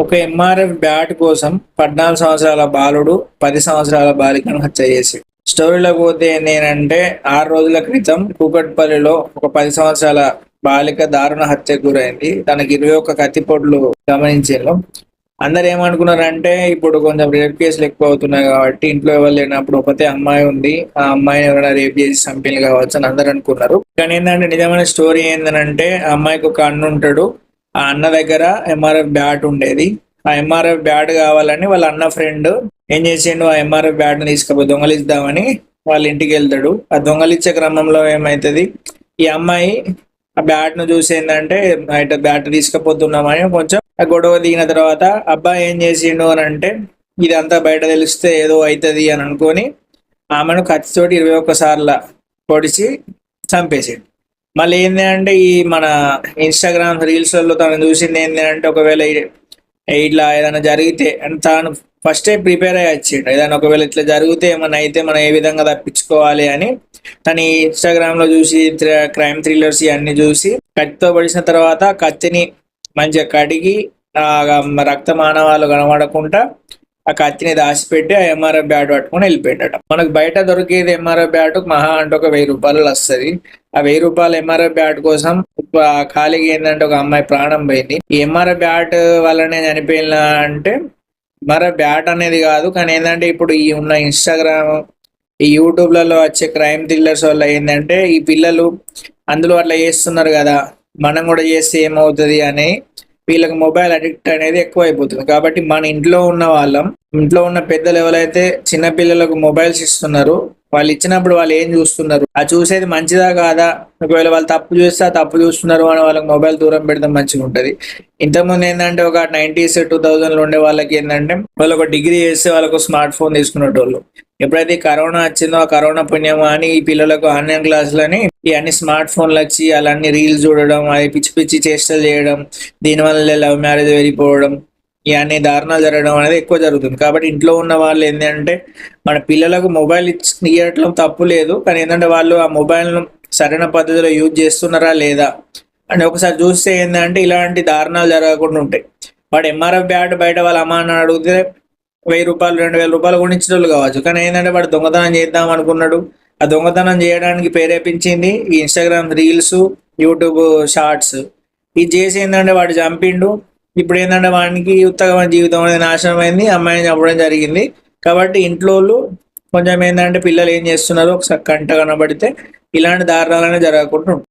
ఒక MRF bat కోసం పద్నాలుగు సంవత్సరాల బాలుడు పది సంవత్సరాల బాలికను హత్య చేసి స్టోరీలో పోతే నేనంటే ఆరు రోజుల క్రితం కూకట్పల్లిలో ఒక పది సంవత్సరాల బాలిక దారుణ హత్యకు గురైంది. తనకి ఇరవై ఒక్క కత్తిపోట్లు గమనించాను అందరు ఏమనుకున్నారంటే ఇప్పుడు కొంచెం రేప్ కేసులు ఎక్కువ అవుతున్నాయి కాబట్టి ఇంట్లో ఎవరు లేనప్పుడు ఒకతే అమ్మాయి ఉంది. ఆ అమ్మాయిని ఎవరైనా రేప్ చేసి చంపిలు కావచ్చు అని అందరు అనుకున్నారు. కానీ ఏంటంటే నిజమైన స్టోరీ ఏంటంటే ఆ అమ్మాయికి ఒక అన్ను ఉంటాడు. ఆ అన్న దగ్గర ఎంఆర్ఎఫ్ బ్యాట్ ఉండేది. ఆ ఎంఆర్ఎఫ్ బ్యాట్ కావాలని వాళ్ళ అన్న ఫ్రెండ్ ఏం చేసిండు ఆ ఎంఆర్ఎఫ్ బ్యాట్ని తీసుకుపోయి దొంగలిద్దామని వాళ్ళ ఇంటికి వెళ్తాడు. ఆ దొంగలిచ్చే క్రమంలో ఏమైతుంది? ఈ అమ్మాయి ఆ బ్యాట్ను చూసి ఏంటంటే బయట బ్యాట్ తీసుకుపోతున్నామని కొంచెం ఆ గొడవ దిగిన తర్వాత అబ్బాయి ఏం చేసిండు అని అంటే ఇదంతా బయట తెలిస్తే ఏదో అవుతుంది అని అనుకొని ఆమెను కత్తితోటి ఇరవై ఒక్కసార్ల పొడిచి చంపేసిండు. మళ్ళీ ఏంది అంటే ఈ మన ఇన్స్టాగ్రామ్ రీల్స్లో తను చూసింది ఏంది అంటే ఒకవేళ ఇట్లా ఏదైనా జరిగితే అంటే తాను ఫస్టే ప్రిపేర్ అయ్యి వచ్చిండు. ఏదైనా ఒకవేళ ఇట్లా జరిగితే ఏమైనా అయితే మనం ఏ విధంగా తప్పించుకోవాలి అని తను ఇన్స్టాగ్రామ్లో చూసి క్రైమ్ థ్రిల్లర్స్ ఇవన్నీ చూసి కత్తితో పడిసిన తర్వాత కత్తిని మంచిగా కడిగి రక్త మానవాలు కనబడకుండా ఆ కత్తిని దాచిపెట్టి ఆ ఎంఆర్ఎఫ్ బ్యాట్ పట్టుకొని వెళ్ళిపోయిండట. మనకు బయట దొరికేది ఎంఆర్ఎఫ్ బ్యాట్ మహా అంటే ఒక వెయ్యి రూపాయలు వస్తుంది. ఆ వెయ్యి రూపాయల ఎంఆర్ఎఫ్ బ్యాట్ కోసం ఖాళీగా ఏంటంటే ఒక అమ్మాయి ప్రాణం పోయింది. ఈ ఎంఆర్ఎఫ్ బ్యాట్ వల్లనే చనిపోయిన అంటే మరి బ్యాట్ అనేది కాదు కానీ ఏంటంటే ఇప్పుడు ఈ ఉన్న ఇన్స్టాగ్రామ్ ఈ యూట్యూబ్లలో వచ్చే క్రైమ్ థ్రిల్లర్స్ వల్ల ఏంటంటే ఈ పిల్లలు అందులో అట్లా చేస్తున్నారు కదా మనం కూడా చేస్తే ఏమవుతుంది అని వీళ్ళకి మొబైల్ అడిక్ట్ అనేది ఎక్కువ అయిపోతుంది కాబట్టి మన ఇంట్లో ఉన్న వాళ్ళం ఇంట్లో ఉన్న పెద్దలు ఎవరైతే చిన్న పిల్లలకు మొబైల్స్ ఇస్తున్నారు. వాళ్ళు ఇచ్చినప్పుడు వాళ్ళు ఏం చూస్తున్నారు? ఆ చూసేది మంచిదా కాదా? ఒకవేళ వాళ్ళు తప్పు చూస్తే ఆ తప్పు చూస్తున్నారు అని వాళ్ళకి మొబైల్ దూరం పెడితే మంచిగా ఉంటుంది. ఇంతకుముందు ఏంటంటే ఒక నైన్టీస్ టూ థౌజండ్లో ఉండే వాళ్ళకి ఏంటంటే వాళ్ళు ఒక డిగ్రీ చేస్తే వాళ్ళకు స్మార్ట్ ఫోన్ తీసుకునేటోళ్ళు. ఎప్పుడైతే కరోనా వచ్చిందో ఆ కరోనా పుణ్యమా అని ఈ పిల్లలకు ఆన్లైన్ క్లాసులని ఈ అన్ని స్మార్ట్ ఫోన్లు వచ్చి అలాన్ని రీల్స్ చూడడం అది పిచ్చి పిచ్చి చేష్టలు చేయడం దీనివల్ల లవ్ మ్యారేజ్ వెళ్ళిపోవడం ఇవన్నీ దారుణాలు జరగడం అనేది ఎక్కువ జరుగుతుంది. కాబట్టి ఇంట్లో ఉన్న వాళ్ళు ఏంటంటే మన పిల్లలకు మొబైల్ ఇచ్చి ఇవ్వటం తప్పు లేదు. కానీ ఏంటంటే వాళ్ళు ఆ మొబైల్ను సరైన పద్ధతిలో యూజ్ చేస్తున్నారా లేదా అని ఒకసారి చూస్తే ఏంటంటే ఇలాంటి దారుణాలు జరగకుండా ఉంటాయి. వాడు ఎంఆర్ఎఫ్ బ్యాట్ బయట వాళ్ళ అమ్మ అని అడిగితే వెయ్యి రూపాయలు రెండు వేల రూపాయలు కొనిచ్చిన వాళ్ళు కావచ్చు. కానీ ఏంటంటే వాడు దొంగతనం చేద్దాం అనుకున్నాడు. ఆ దొంగతనం చేయడానికి ప్రేరేపించింది ఈ ఇన్స్టాగ్రామ్ రీల్స్ యూట్యూబ్ షార్ట్స్. ఇది చేసి ఏంటంటే వాడు చంపిండు. ఇప్పుడు ఏంటంటే వానికి ఉత్తగమైన జీవితం అనేది నాశనం అయింది అమ్మాయిని చంపడం జరిగింది. కాబట్టి ఇంట్లో కొంచెం ఏంటంటే పిల్లలు ఏం చేస్తున్నారు ఒకసారి కంట కనబడితే ఇలాంటి దారుణాలనే జరగకుండా